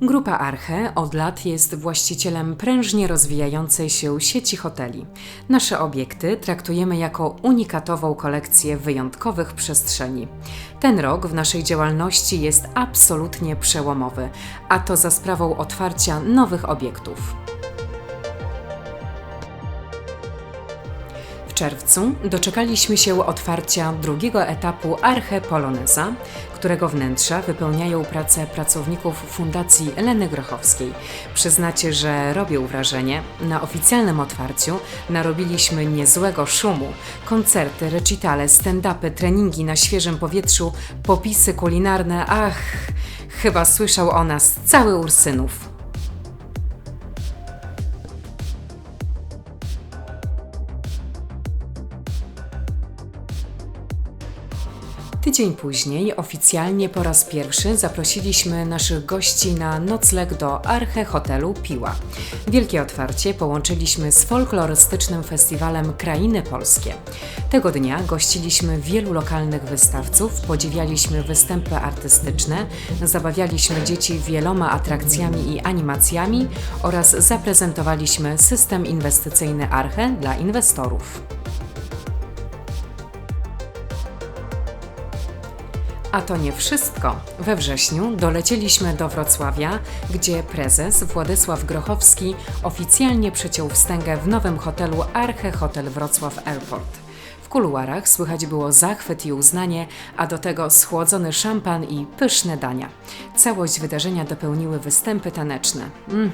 Grupa Arche od lat jest właścicielem prężnie rozwijającej się sieci hoteli. Nasze obiekty traktujemy jako unikatową kolekcję wyjątkowych przestrzeni. Ten rok w naszej działalności jest absolutnie przełomowy, a to za sprawą otwarcia nowych obiektów. Czerwcu doczekaliśmy się otwarcia drugiego etapu Arche Poloneza, którego wnętrza wypełniają pracę pracowników Fundacji Leny Grochowskiej. Przyznacie, że robią wrażenie. Na oficjalnym otwarciu narobiliśmy niezłego szumu. Koncerty, recitale, stand-upy, treningi na świeżym powietrzu, popisy kulinarne. Ach, chyba słyszał o nas cały Ursynów. Tydzień później oficjalnie po raz pierwszy zaprosiliśmy naszych gości na nocleg do Arche Hotelu Piła. Wielkie otwarcie połączyliśmy z folklorystycznym festiwalem Krainy Polskie. Tego dnia gościliśmy wielu lokalnych wystawców, podziwialiśmy występy artystyczne, zabawialiśmy dzieci wieloma atrakcjami i animacjami oraz zaprezentowaliśmy system inwestycyjny Arche dla inwestorów. A to nie wszystko. We wrześniu dolecieliśmy do Wrocławia, gdzie prezes Władysław Grochowski oficjalnie przeciął wstęgę w nowym hotelu Arche Hotel Wrocław Airport. W kuluarach słychać było zachwyt i uznanie, a do tego schłodzony szampan i pyszne dania. Całość wydarzenia dopełniły występy taneczne. Mm,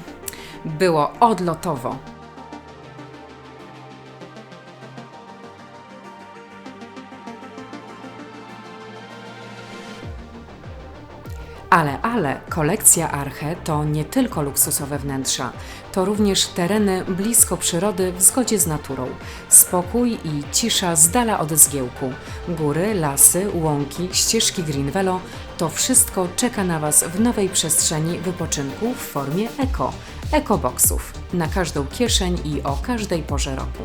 było odlotowo. Ale, ale, kolekcja Arche to nie tylko luksusowe wnętrza, to również tereny blisko przyrody w zgodzie z naturą. Spokój i cisza z dala od zgiełku. Góry, lasy, łąki, ścieżki Greenvelo to wszystko czeka Na Was w nowej przestrzeni wypoczynku w formie eko, ekoboksów, na każdą kieszeń i o każdej porze roku.